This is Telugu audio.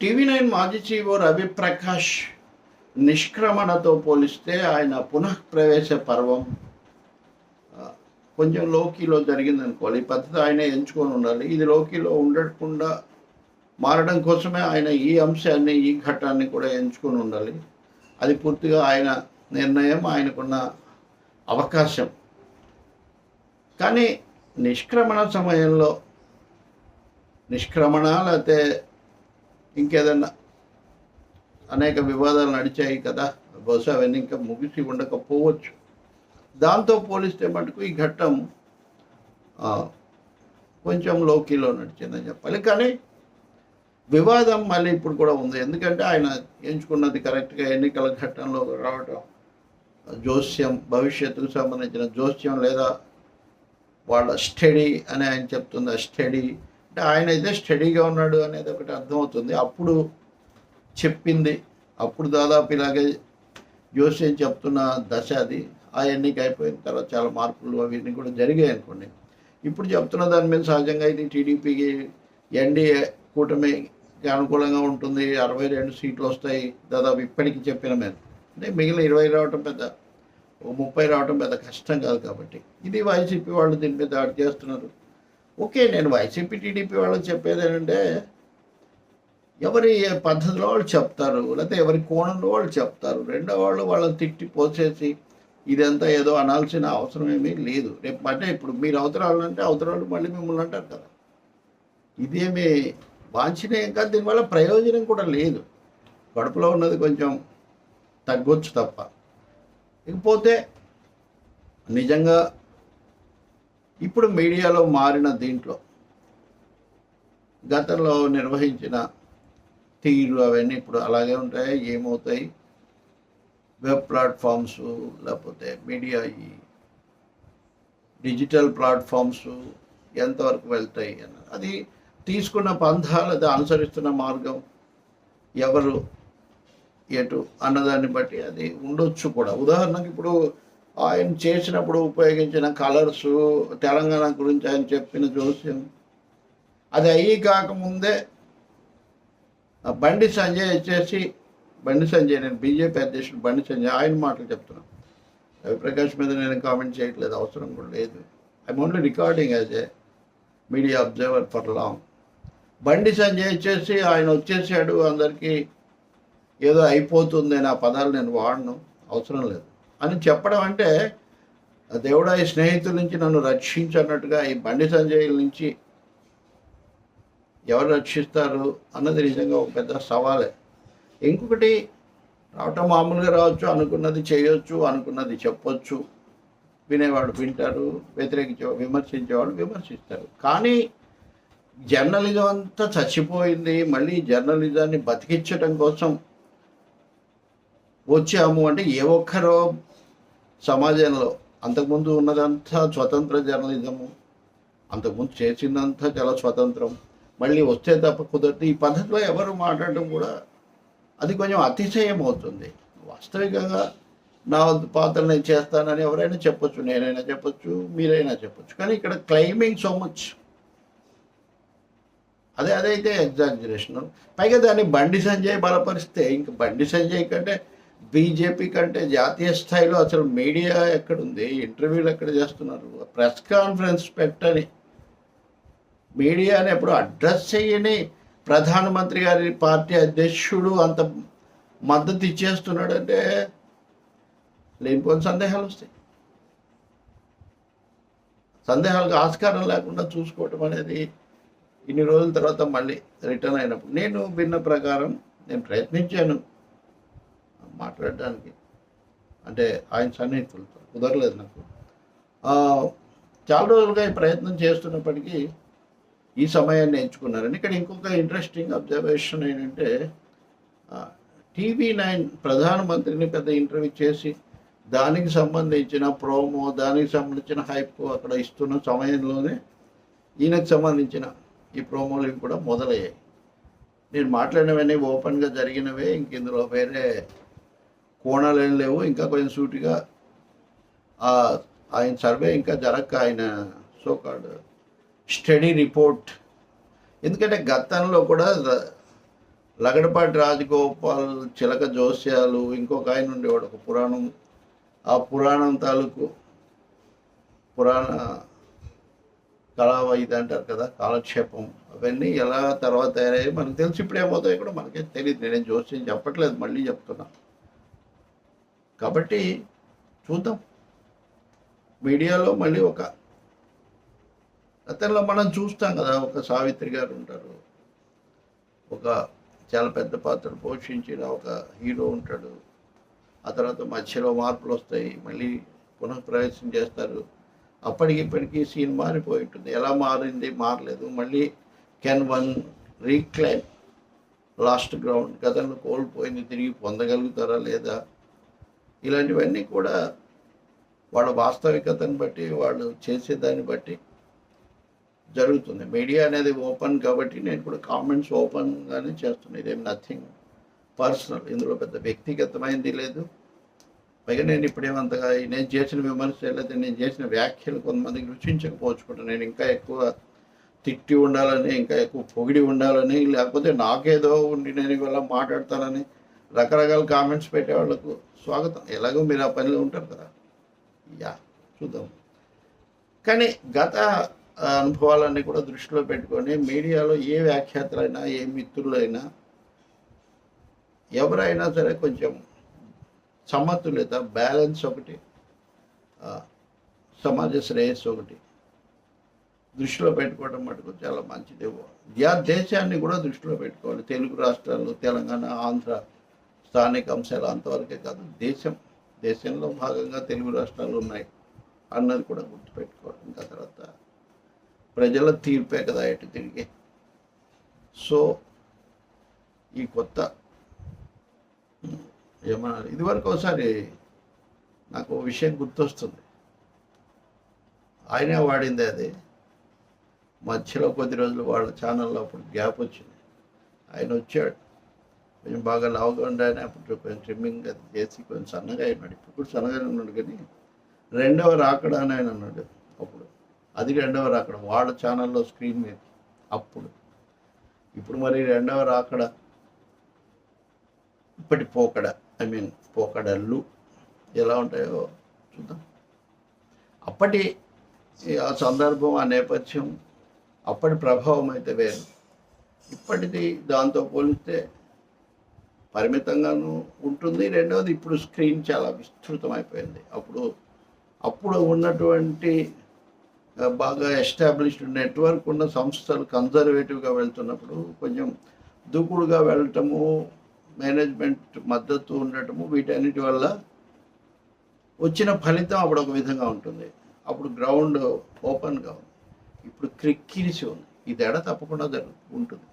టీవీ నైన్ మాజీ చీఓ రవిప్రకాష్ నిష్క్రమణతో పోలిస్తే ఆయన పునః ప్రవేశ పర్వం కొంచెం లోకీలో జరిగింది అనుకోవాలి ఈ పద్ధతి ఆయన ఎంచుకొని ఉండాలి. ఇది లోకీలో ఉండకుండా మారడం కోసమే ఆయన ఈ అంశాన్ని ఈ ఘట్టాన్ని కూడా ఎంచుకొని ఉండాలి. అది పూర్తిగా ఆయన నిర్ణయం ఆయనకున్న అవకాశం. కానీ నిష్క్రమణ సమయంలో నిష్క్రమణ లేకపోతే ఇంకేదన్నా అనేక వివాదాలు నడిచాయి కదా బహుశా అవన్నీ ఇంకా ముగిసి ఉండకపోవచ్చు. దాంతో పోలిస్తే మటుకు ఈ ఘట్టం కొంచెం లోకీలో నడిచిందని చెప్పాలి. కానీ వివాదం మళ్ళీ ఇప్పుడు కూడా ఉంది. ఎందుకంటే ఆయన ఎంచుకున్నది కరెక్ట్గా ఎన్నికల ఘట్టంలో రావటం జోస్యం భవిష్యత్తుకు సంబంధించిన జోస్యం లేదా వాళ్ళ స్టడీ అని ఆయన చెప్తుంది ఆ స్టడీ అంటే ఆయన అయితే స్టడీగా ఉన్నాడు అనేది ఒకటి అర్థమవుతుంది. అప్పుడు చెప్పింది. అప్పుడు దాదాపు ఇలాగే జోస్యం చెప్తున్న దశ అది. ఆ ఎన్నిక అయిపోయిన తర్వాత చాలా మార్పులు అవన్నీ కూడా జరిగాయి అనుకోండి. ఇప్పుడు చెప్తున్న దాని మీద సహజంగా ఇది టీడీపీకి ఎన్డీఏ కూటమికి అనుకూలంగా ఉంటుంది. అరవై రెండు సీట్లు వస్తాయి. దాదాపు ఇప్పటికి చెప్పిన మీద. అంటే మిగిలిన ఇరవై రావటం పెద్ద ఓ ముప్పై రావటం పెద్ద కష్టం కాదు కాబట్టి. ఇది వైసీపీ వాళ్ళు దీని మీద దాడి చేస్తున్నారు. ఓకే నేను వైసీపీ టీడీపీ వాళ్ళకి చెప్పేది ఏంటంటే ఎవరి పద్ధతిలో వాళ్ళు చెప్తారు లేకపోతే ఎవరి కోణంలో వాళ్ళు చెప్తారు. రెండో వాళ్ళు వాళ్ళని తిట్టి పోసేసి ఇదంతా ఏదో అనాల్సిన అవసరం ఏమీ లేదు. రేపు అంటే ఇప్పుడు మీరు అవతరాలు అంటే అవతరాలు మళ్ళీ మిమ్మల్ని అంటారు కదా. ఇదేమి వాంఛనీయం కాదు దీనివల్ల ప్రయోజనం కూడా లేదు. కడుపులో ఉన్నది కొంచెం తగ్గొచ్చు తప్ప. ఇకపోతే నిజంగా ఇప్పుడు మీడియాలో మారిన దీంట్లో గతంలో నిర్వహించిన తీరు అవన్నీ ఇప్పుడు అలాగే ఉంటాయి ఏమవుతాయి? వెబ్ ప్లాట్ఫామ్స్ లేకపోతే మీడియా ఈ డిజిటల్ ప్లాట్ఫామ్స్ ఎంతవరకు వెళ్తాయి అని అది తీసుకున్న పంథాలు అది అనుసరిస్తున్న మార్గం ఎవరు ఎటు అన్నదాన్ని బట్టి అది ఉండొచ్చు కూడా. ఉదాహరణకు ఇప్పుడు ఆయన చేసినప్పుడు ఉపయోగించిన కలర్స్ తెలంగాణ గురించి ఆయన చెప్పిన జోస్యం. అది అయ్యి కాకముందే బండి సంజయ్ వచ్చేసి బండి సంజయ్ నేను బీజేపీ అధ్యక్షుడు బండి సంజయ్ ఆయన మాటలు చెప్తున్నాను రవిప్రకాష్ మీద నేను కామెంట్ చేయట్లేదు అవసరం కూడా లేదు. I'm only recording as a media observer for long Bandi Sanjay వచ్చేసి ఆయన వచ్చేసాడు అందరికీ ఏదో అయిపోతుంది నా పదాలు నేను వాడను అవసరం లేదు. అని చెప్పడం అంటే దేవుడా ఈ స్నేహితుల నుంచి నన్ను రక్షించన్నట్టుగా ఈ బండి సంజయ్ నుంచి ఎవరు రక్షిస్తారు అన్నది నిజంగా ఒక పెద్ద సవాలే. ఇంకొకటి రావటం మామూలుగా రావచ్చు అనుకున్నది చేయొచ్చు అనుకున్నది చెప్పొచ్చు. వినేవాడు వింటారు వ్యతిరేకించే విమర్శించేవాడు విమర్శిస్తారు. కానీ జర్నలిజం అంతా చచ్చిపోయింది. మళ్ళీ జర్నలిజాన్ని బతికించడం కోసం వచ్చాము అంటే ఏ ఒక్కరో సమాజంలో అంతకుముందు ఉన్నదంతా స్వతంత్ర జర్నలిజము అంతకుముందు చేసిందంతా చాలా స్వతంత్రం. మళ్ళీ వస్తే తప్ప కుదరదు. ఈ పద్ధతిలో ఎవరు మాట్లాడడం కూడా అది కొంచెం అతిశయం అవుతుంది. వాస్తవికంగా నా పాత్ర నేను చేస్తానని ఎవరైనా చెప్పొచ్చు నేనైనా చెప్పొచ్చు మీరైనా చెప్పొచ్చు. కానీ ఇక్కడ క్లైమింగ్ సో మచ్. అదే అదైతే ఎగ్జాగ్జరేషన్. పైగా దాన్ని బండి సంజయ్ బలపరిస్తే ఇంక బండి సంజయ్ కంటే బీజేపీ కంటే జాతీయ స్థాయిలో అసలు మీడియా ఎక్కడుంది? ఇంటర్వ్యూలు ఎక్కడ చేస్తున్నారు? ప్రెస్ కాన్ఫరెన్స్ పెట్టని మీడియాని ఎప్పుడు అడ్రస్ చేయని ప్రధానమంత్రి గారి పార్టీ అధ్యక్షుడు అంత మద్దతు ఇచ్చేస్తున్నాడంటే లేనిపోని సందేహాలు వస్తాయి. సందేహాలకు ఆస్కారం లేకుండా చూసుకోవటం అనేది ఇన్ని రోజుల తర్వాత మళ్ళీ రిటర్న్ అయినప్పుడు. నేను విన్న ప్రకారం నేను ప్రయత్నించాను. మాట్లాడడానికి. అంటే ఆయన సన్నిహితులతో. కుదరలేదు నాకు. చాలా రోజులుగా ఈ ప్రయత్నం చేస్తున్నప్పటికీ ఈ సమయాన్ని ఎంచుకున్నారని. ఇక్కడ ఇంకొక ఇంట్రెస్టింగ్ అబ్జర్వేషన్ ఏంటంటే టీవీ నైన్ ప్రధానమంత్రిని పెద్ద ఇంటర్వ్యూ చేసి దానికి సంబంధించిన ప్రోమో దానికి సంబంధించిన హైప్ అక్కడ ఇస్తున్న సమయంలోనే ఈయనకు సంబంధించిన ఈ ప్రోమోలు కూడా మొదలయ్యాయి. నేను మాట్లాడినవన్నీ ఓపెన్గా జరిగినవే ఇంక ఇందులో వేరే కోణాలు ఏం లేవు. ఇంకా కొంచెం సూటిగా ఆయన సర్వే ఇంకా జరగక ఆయన సోకాల్డ్ స్టడీ రిపోర్ట్. ఎందుకంటే గతంలో కూడా లగడపాటి రాజగోపాల్ చిలక జోస్యాలు ఇంకొక ఆయన ఉండేవాడు ఒక పురాణం. ఆ పురాణం తాలూకు పురాణ కళా ఇది అంటారు కదా కాలక్షేపం. అవన్నీ ఎలా తర్వాత తయారయ్యాయి మనకు తెలిసి ఇప్పుడు ఏమవుతాయో కూడా మనకే తెలియదు నేనేం జోస్యం చెప్పట్లేదు మళ్ళీ చెప్తున్నాను కాబట్టి చూద్దాం. మీడియాలో మళ్ళీ ఒక గతంలో మనం చూస్తాం కదా ఒక సావిత్రి గారు ఉంటారు. ఒక చాలా పెద్ద పాత్ర పోషించిన ఒక హీరో ఉంటాడు. ఆ తర్వాత మధ్యలో మార్పులు వస్తాయి మళ్ళీ పునఃప్రవేశం చేస్తారు. అప్పటికి ఇప్పటికీ సీన్ మారిపోయి ఉంటుంది. ఎలా మారింది మారలేదు. మళ్ళీ can one reclaim lost ground. గతంలో కోల్పోయింది తిరిగి పొందగలుగుతారా లేదా? ఇలాంటివన్నీ కూడా వాళ్ళ వాస్తవికతను బట్టి వాళ్ళు చేసేదాన్ని బట్టి జరుగుతుంది. మీడియా అనేది ఓపెన్ కాబట్టి నేను కూడా కామెంట్స్ ఓపెన్గానే చేస్తున్నాను ఇదేం నథింగ్ పర్సనల్. ఇందులో పెద్ద వ్యక్తిగతమైంది లేదు. పైగా నేను ఇప్పుడేమంతగా నేను చేసిన విమర్శ లేదా నేను చేసిన వ్యాఖ్యలు కొంతమందికి రుచించకపోవచ్చు కూడా నేను ఇంకా ఎక్కువ తిట్టి ఉండాలని ఇంకా ఎక్కువ పొగిడి ఉండాలని లేకపోతే నాకేదో ఉండి నేను ఇవాళ మాట్లాడతానని రకరకాల కామెంట్స్ పెట్టే వాళ్ళకు స్వాగతం. ఎలాగో మీరు ఆ పనిలో ఉంటారు కదా. యా చూద్దాం. కానీ గత అనుభవాలన్నీ కూడా దృష్టిలో పెట్టుకొని మీడియాలో ఏ వ్యాఖ్యాతలైనా ఏ మిత్రులైనా ఎవరైనా సరే కొంచెం సమతుల్యత బ్యాలెన్స్ ఒకటి సమాజ శ్రేయస్సు ఒకటి దృష్టిలో పెట్టుకోవడం మటుకు చాలా మంచిది. దేశాన్ని కూడా దృష్టిలో పెట్టుకోవాలి. తెలుగు రాష్ట్రాలు తెలంగాణ ఆంధ్ర స్థానిక అంశాలు అంతవరకే కాదు దేశం దేశంలో భాగంగా తెలుగు రాష్ట్రాలు ఉన్నాయి అన్నది కూడా గుర్తుపెట్టుకోవాలి ఇంకా తర్వాత ప్రజల తీర్పే కదా ఎటు తిరిగి. సో ఈ కొత్త ఏమన్నారు ఇదివరకు ఒకసారి నాకు విషయం గుర్తొస్తుంది. ఆయనే వాడింది అది. మధ్యలో కొద్ది రోజులు వాళ్ళ ఛానల్లో అప్పుడు గ్యాప్ వచ్చింది. ఆయన వచ్చాడు. కొంచెం బాగా లావుగా ఉండాలని అప్పుడు కొంచెం ట్రిమ్మింగ్ అది చేసి కొంచెం సన్నగా అయినాడు. ఇప్పుడు సన్నగానే ఉన్నాడు కానీ రెండవ రాకడ అని ఆయన అన్నాడు అప్పుడు. అది రెండవ రాకడ. వాళ్ళ ఛానల్లో స్క్రీన్ మీద అప్పుడు. ఇప్పుడు మరి రెండవ రాకడ. ఇప్పటి పోకడ ఐ మీన్ పోకడళ్ళు ఎలా ఉంటాయో చూద్దాం. అప్పటి ఆ సందర్భం ఆ నేపథ్యం అప్పటి ప్రభావం అయితే వేరు. ఇప్పటిది దాంతో పోలిస్తే పరిమితంగాను ఉంటుంది. రెండవది ఇప్పుడు స్క్రీన్ చాలా విస్తృతం అయిపోయింది అప్పుడు అప్పుడు ఉన్నటువంటి బాగా ఎస్టాబ్లిష్డ్ నెట్వర్క్ ఉన్న సంస్థలు కన్జర్వేటివ్గా వెళ్తున్నప్పుడు కొంచెం దూకుడుగా వెళ్ళటము మేనేజ్మెంట్ మద్దతు ఉండటము వీటన్నిటి వల్ల వచ్చిన ఫలితం అప్పుడు ఒక విధంగా ఉంటుంది. అప్పుడు గ్రౌండ్ ఓపెన్గా ఉంది. ఇప్పుడు క్రిక్కిరిసి ఉంది. ఈ తేడా తప్పకుండా జరుగు ఉంటుంది.